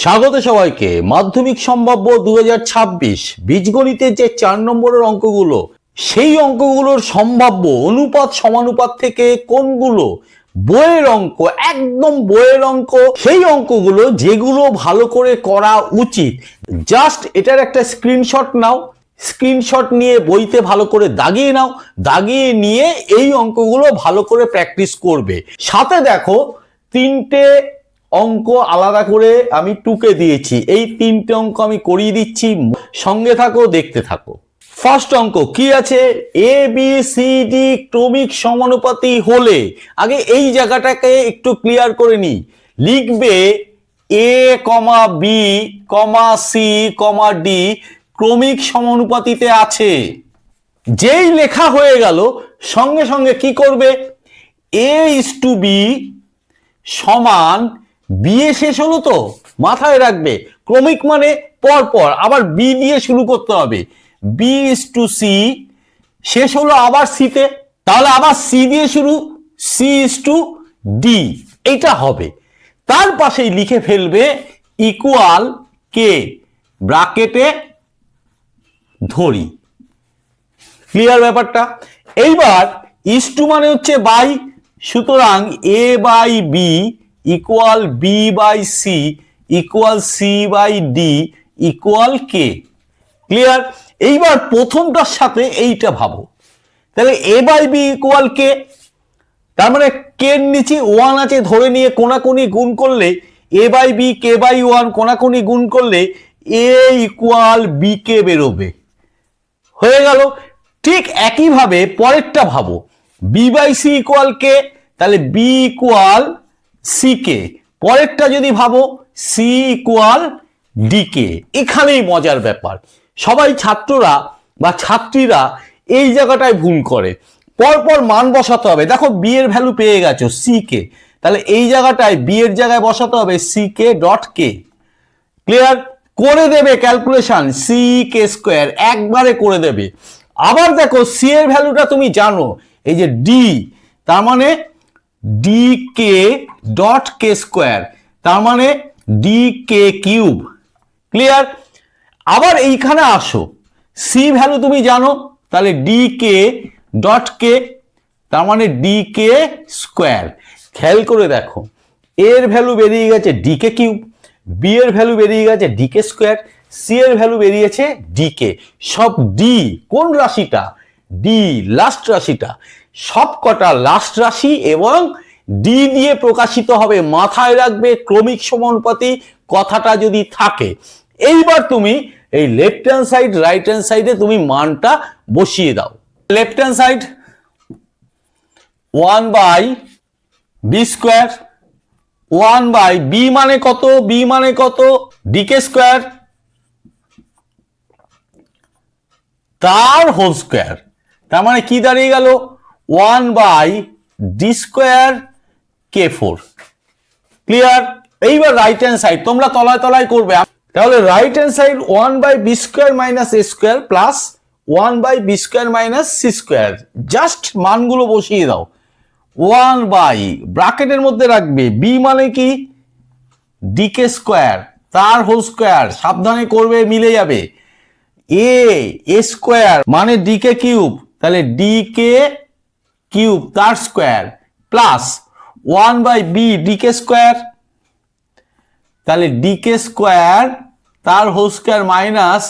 স্বাগত সবাইকে। মাধ্যমিক সম্ভাব্য দু বীজগণিতের যে চার নম্বরের অঙ্কগুলো, সেই অঙ্কগুলোর সম্ভাব্য অনুপাত সমানুপাত থেকে কোনগুলো? বইয়ের অঙ্ক, একদম বইয়ের অঙ্ক, সেই অঙ্কগুলো যেগুলো ভালো করে করা উচিত। জাস্ট এটার একটা স্ক্রিনশট নাও। স্ক্রিনশট নিয়ে বইতে ভালো করে দাগিয়ে নাও। দাগিয়ে নিয়ে এই অঙ্কগুলো ভালো করে প্র্যাকটিস করবে। সাথে দেখো, তিনটে অঙ্ক আলাদা করে আমি টুকে দিয়েছি। এই তিনটে অঙ্ক আমি করিয়ে দিচ্ছি। সঙ্গে থাকো, দেখতে থাকো। ফার্স্ট অঙ্ক কি আছে? এ বি সি ডি ক্রমিক সমানুপাতি হলে, আগে এই জায়গাটাকে একটু ক্লিয়ার করে নি লিখবে A comma B comma C comma D ক্রমিক সমানুপাতিতে আছে। যেই লেখা হয়ে গেল, সঙ্গে সঙ্গে কি করবে? এ ইস টু বি সমান বিয়ে শেষ হলো তো? মাথায় রাখবে। ক্রমিক মানে পর পর। আবার বি দিয়ে শুরু করতে হবে। বি ইস টু সি শেষ হলো আবার সিতে তাহলে আবার সি দিয়ে শুরু। সি ইস টু ডি এইটা হবে। তার পাশেই লিখে ফেলবে ইকুয়াল কে ব্রাকেটে ধরি। ক্লিয়ার ব্যাপারটা? এইবার ইস টু মানে হচ্ছে বাই সুতরাং A by B equal B by C equal C by D equal K clear এইবার প্রথমটার সাথে এইটা ভাবো। তাহলে A by B equal K তার মানে কে নিচে ওয়ান আছে, ধরে নিয়ে কোনাকুনি গুণ করলে A by B K by one কোনাকুনি গুণ করলে এ ইকুয়াল বি কে বেরোবে। হয়ে গেল। ঠিক একইভাবে পরেরটা ভাবো। B by C equal K তাহলে বি ইকুয়াল সি কে পরেরটা যদি ভাবো সি ইকুয়াল ডি কে এখানেই মজার ব্যাপার। সবাই ছাত্ররা বা ছাত্রীরা এই জায়গাটায় ভুল করে। পরপর মান বসাতে হবে। দেখো বি এর ভ্যালু পেয়ে গেছো সি কে তাহলে এই জায়গাটায় বি এর জায়গায় বসাতে হবে C K dot K clear করে দেবে ক্যালকুলেশন সি কে স্কোয়ার একবারে করে দেবে। আবার দেখো সি এর ভ্যালুটা তুমি জানো, এই যে ডি তার মানে D K dot K square তার মানে ডি কে কিউব ক্লিয়ার আবার এইখানে আসো সি ভ্যালু তুমি জানো, তাহলে ডি কে ডট কে তার মানে ডি কে স্কোয়ার খেয়াল করে দেখো এর ভ্যালু বেরিয়ে গেছে ডি কে কিউব বি এর ভ্যালু বেরিয়ে গেছে ডি কে স্কোয়ার সি এর ভ্যালু বেরিয়েছে ডি কে সব ডি কোন রাশিটা? ডি লাস্ট রাশিটা। সব কটা লাস্ট রাশি এবং ডি দিয়ে প্রকাশিত হবে, মাথায় রাখবে ক্রমিক সমানুপাতি, কথাটা যদি থাকে। এইবার তুমি এই left hand side right hand সাইডে তুমি মানটা বসিয়ে দাও। Left hand side one by B square one by B মানে কত বি মানে কত ডিকে স্কোয়ার তার হোল স্কোয়ার তার মানে কি দাঁড়িয়ে গেল? One by D square K four. Clear? এইবার রাইট হ্যান্ড সাইড তোমরা তলায় তলায় করবে। তাহলে right hand side one by B square minus A square plus one by B square minus C square just মানগুলো বসিয়ে দাও। ওয়ান বাই ব্রাকেটের মধ্যে রাখবে। বি মানে কি? ডিকে স্কোয়ার তার হোল স্কোয়ার সাবধানে করবে, মিলে যাবে। এ স্কোয়ার মানে ডিকে কিউব তাহলে ডিকে কিউব তার square plus one by B D K square. তাহলে ডিকে স্কোয়ার তার whole square minus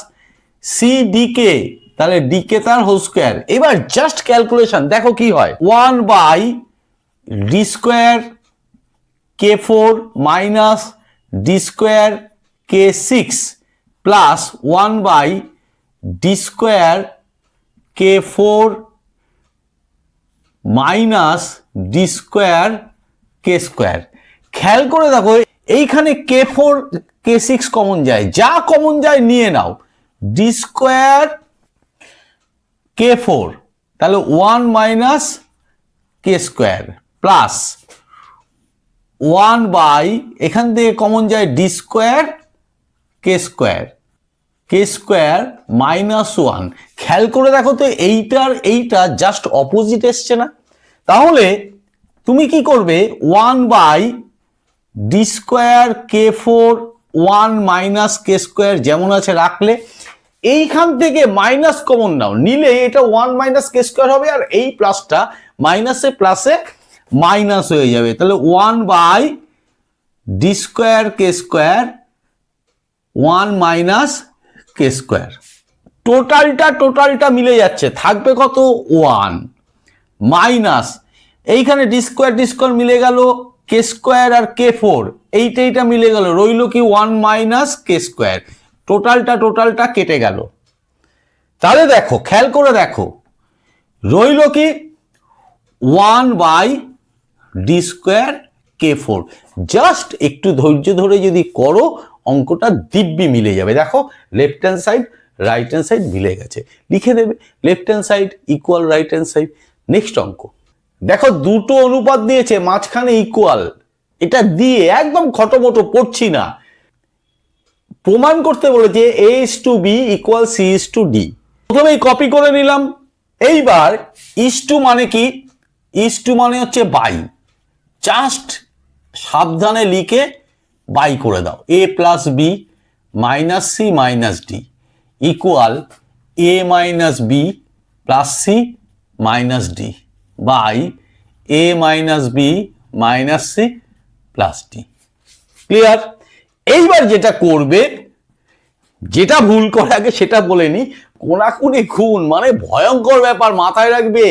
C D K তাহলে ডিকে তার হোল স্কোয়ার। এবার জাস্ট ক্যালকুলেশন দেখো কি হয়। One by D square K four minus D square K six plus one by D square K four minus D square K square. খেয়াল করে দেখো, এইখানে K four K six common যায়। যা কমন যায়, নিয়ে নাও। ডি স্কোয়ার কে ফোর তাহলে one minus K square plus one by এখান থেকে কমন যায় D square K square. K square minus one খেয়াল করে দেখো তো, এইটার, এইটা জাস্ট অপোজিট এসছে না? তাহলে তুমি কি করবে? One by D square K four one minus K square যেমন আছে রাখলে, এইখান থেকে মাইনাস কমন নাও। নিলে এটা ওয়ান মাইনাস কে স্কোয়ার হবে আর এই প্লাসটা মাইনাসে প্লাসে মাইনাস হয়ে যাবে। তাহলে one by D square K square one minus K square টোটালটা টোটালটা মিলে যাচ্ছে। থাকবে কত? One minus. এইখানে ডি স্কোয়ার ডি স্কোয়ার মিলে গেল কে স্কোয়ার আর কে ফোর এইটা এইটা মিলে গেল। রইল কি ওয়ান মাইনাস কে স্কোয়ার টোটালটা টোটালটা কেটে গেল। তাহলে দেখো, খেয়াল করে দেখো। রইল কি one by D square K four just একটু ধৈর্য ধরে যদি করো, অঙ্কটা দিব্যি মিলে যাবে। দেখো left hand side right hand side মিলে গেছে। লিখে দেবে left hand side equal right hand side next অঙ্ক। দেখো, দুটো অনুপাত দিয়েছে, মাঝখানে ইকুয়াল এটা দিয়ে একদম খটোমটো পড়ছি না। প্রমাণ করতে বলেছে A is to B equal C is to D প্রথমেই কপি করে নিলাম। এইবার ইস টু মানে কি? ইস টু মানে হচ্ছে বাই জাস্ট সাবধানে লিখে বাই করে দাও। A plus B minus C minus D equal A minus B plus C minus D by A minus B minus C plus D clear এইবার যেটা করবে, যেটা ভুল করে আগে সেটা বলে নি, কোনাকুনি খুন মানে ভয়ঙ্কর ব্যাপার মাথায় রাখবে।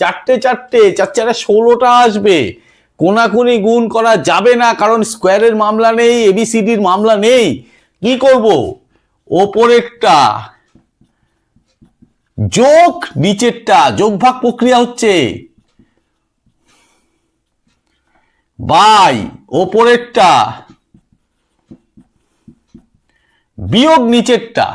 চারটে চারটে, চার চারে ষোলোটা আসবে। কোনাকুনি গুণ করা যাবে না, কারণ স্কোয়ারের মামলা নেই এবিসিডির মামলা নেই। কি করব? ওপরেরটা যোগ নিচেরটা, যোগ ভাগ প্রক্রিয়া হচ্ছে বাই ওপরেরটা, বিয়োগ নিচেরটা।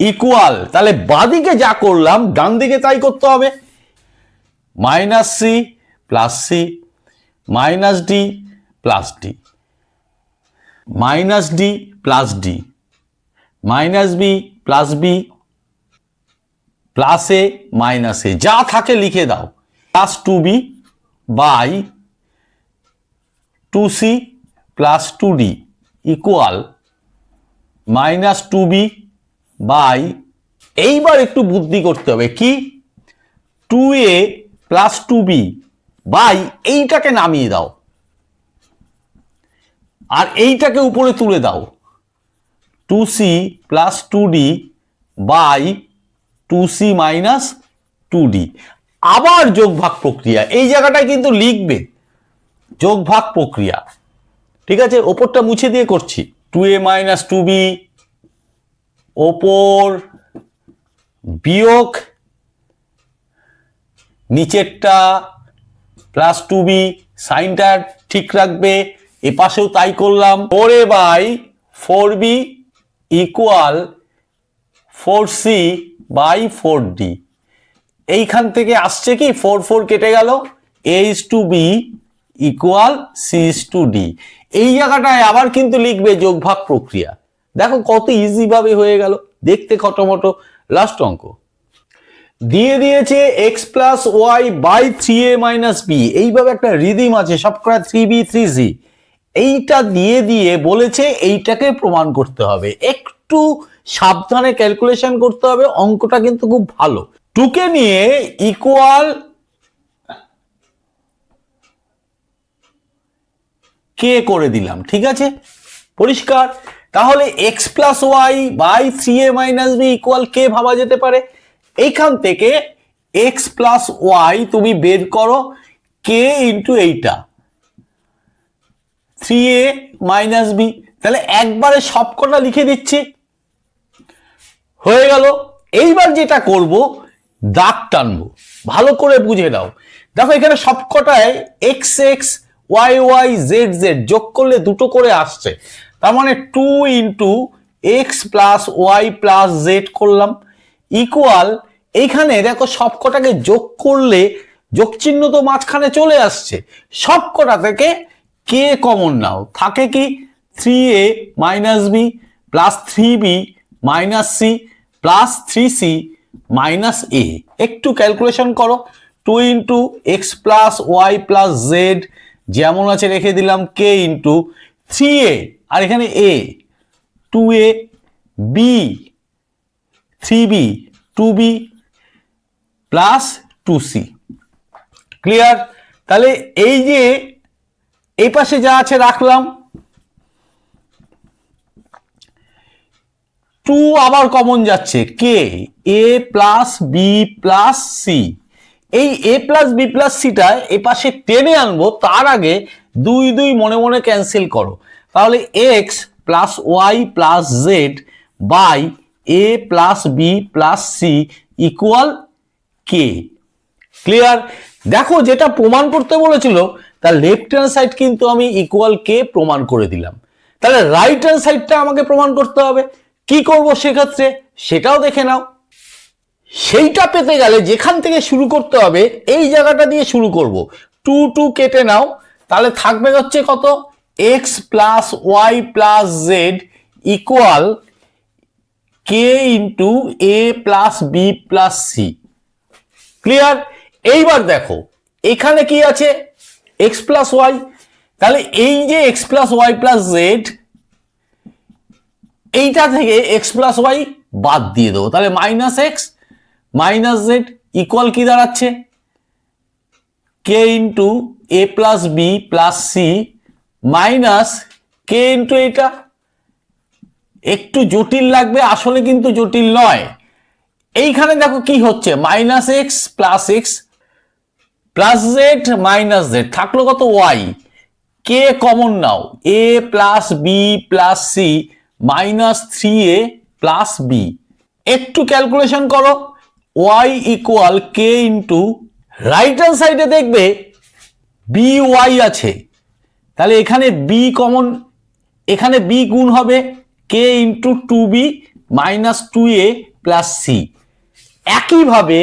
ইকুয়াল তাহলে বাদিকে যা করলাম ডান দিকে তাই করতে হবে। Minus C plus C minus D plus D minus D plus D minus B plus B plus A minus A. যা থাকে লিখে দাও। Plus two B by two C plus two D equal minus two B by. এইবার একটু বুদ্ধি করতে হবে। কি? Two A plus two B by এইটাকে নামিয়ে দাও। আর এইটাকে উপরে তুলে দাও। Two C plus two D by two C minus two D আবার যোগভাগ প্রক্রিয়া, এই জায়গাটায় কিন্তু লিখবে যোগভাগ প্রক্রিয়া। ঠিক আছে? ওপরটা মুছে দিয়ে করছি। Two A minus two B ওপর বিয়োগ নিচেরটা প্লাস টু বি সাইনটা ঠিক রাখবে। এ পাশেও তাই করলাম। Four A by four B equal four C by four D এইখান থেকে আসছে কি? ফোর ফোর কেটে গেল। A is to B equal C to D এই জায়গাটায় আবার কিন্তু লিখবে যোগভাগ প্রক্রিয়া। দেখো কত ইজি ভাবে হয়ে গেল। দেখতে খটোমটো। লাস্ট অঙ্ক। দিয়ে দিয়েছে X plus Y by three A minus B এইভাবে একটা রিদিম আছে। সবকটা থ্রি বি থ্রি সি এইটা দিয়ে দিয়ে বলেছে এইটাকে প্রমাণ করতে হবে। একটু সাবধানে ক্যালকুলেশন করতে হবে, অঙ্কটা কিন্তু খুব ভালো। টুকে নিয়ে ইকুয়াল কে করে দিলাম, ঠিক আছে? পরিষ্কার? তাহলে X plus Y by three A minus B equal K ভাবা যেতে পারে। এইখান থেকে এক্স প্লাস ওয়াই তুমি বের করো কে ইন্টু এইটা। থ্রি এ মাইনাস বি তাহলে একবারে সবকটা লিখে দিচ্ছি। হয়ে গেল। এইবার যেটা করব, দাগ টানবো। ভালো করে বুঝে নাও। দেখো এখানে সবকটায় X X Y Y Z Z যোগ করলে দুটো করে আসছে। তার মানে two into X plus Y plus Z করলাম। ইকুয়াল এইখানে দেখো সবকটাকে যোগ করলে যোগ চিহ্ন তো মাঝখানে চলে আসছে। সবকটা থেকে কে কমন নাও থাকে কি three A minus B plus three B minus C plus three C minus A একটু ক্যালকুলেশন করো। Two into X plus Y plus Z যেমন আছে রেখে দিলাম কে ইন্টু থ্রি এ আর এখানে A two A B three B two B plus two C clear তাহলে এই যে এই পাশে যা আছে রাখলাম। টু আবার কমন যাচ্ছে। K A plus B plus C এই এ প্লাস বি প্লাস সিটা এ পাশে টেনে আনব, তার আগে দুই দুই মনে মনে ক্যান্সেল করো। তাহলে X plus Y plus Z by A plus B plus C equal K clear দেখো যেটা প্রমাণ করতে বলেছিল তার লেফট হ্যান্ড সাইড কিন্তু আমি ইকুয়াল কে প্রমাণ করে দিলাম। তাহলে রাইট হ্যান্ড সাইডটা আমাকে প্রমাণ করতে হবে। কি করব সেক্ষেত্রে? সেটাও দেখে নাও। সেইটা পেতে গেলে যেখান থেকে শুরু করতে হবে, এই জায়গাটা দিয়ে শুরু করব। টু টু কেটে নাও। তাহলে থাকবে হচ্ছে কত? X plus Y plus Z equal K into A plus B plus C clear এইবার দেখো, এখানে কি আছে? এক্স প্লাস ওয়াই তাহলে এই যে X plus Y plus Z এইটা থেকে এক্স প্লাস ওয়াই বাদ দিয়ে দেবো। তাহলে minus X minus Z equal কি দাঁড়াচ্ছে? K into A plus B plus C minus K into এটা। একটু জটিল লাগবে, আসলে কিন্তু জটিল নয়। এইখানে দেখো কি হচ্ছে? Minus X plus X plus Z, minus Z. থাকল কত? Y. K common now? A plus B plus C minus three A plus B. একটু ক্যালকুলেশন করো। Y equal K into right hand সাইডে দেখবে বি ওয়াই আছে। তাহলে এখানে B common, এখানে বি গুণ হবে K into two B minus two A plus C. একইভাবে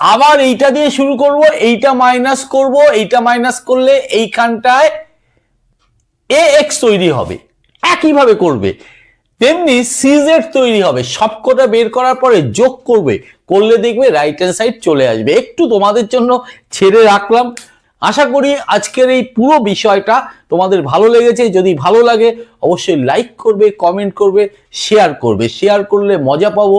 আবার এইটা দিয়ে শুরু করব, এইটা মাইনাস করব, এইটা মাইনাস করলে এইখানটায় এ এক্স তৈরি হবে। একইভাবে করবে। তেমনি সিজেড তৈরি হবে। সবকটা বের করার পরে যোগ করবে। করলে দেখবে রাইট হ্যান্ড সাইড চলে আসবে। একটু তোমাদের জন্য ছেড়ে রাখলাম। আশা করি আজকের এই পুরো বিষয়টা তোমাদের ভালো লেগেছে। যদি ভালো লাগে, অবশ্যই লাইক করবে কমেন্ট করবে শেয়ার করবে। শেয়ার করলে মজা পাবো।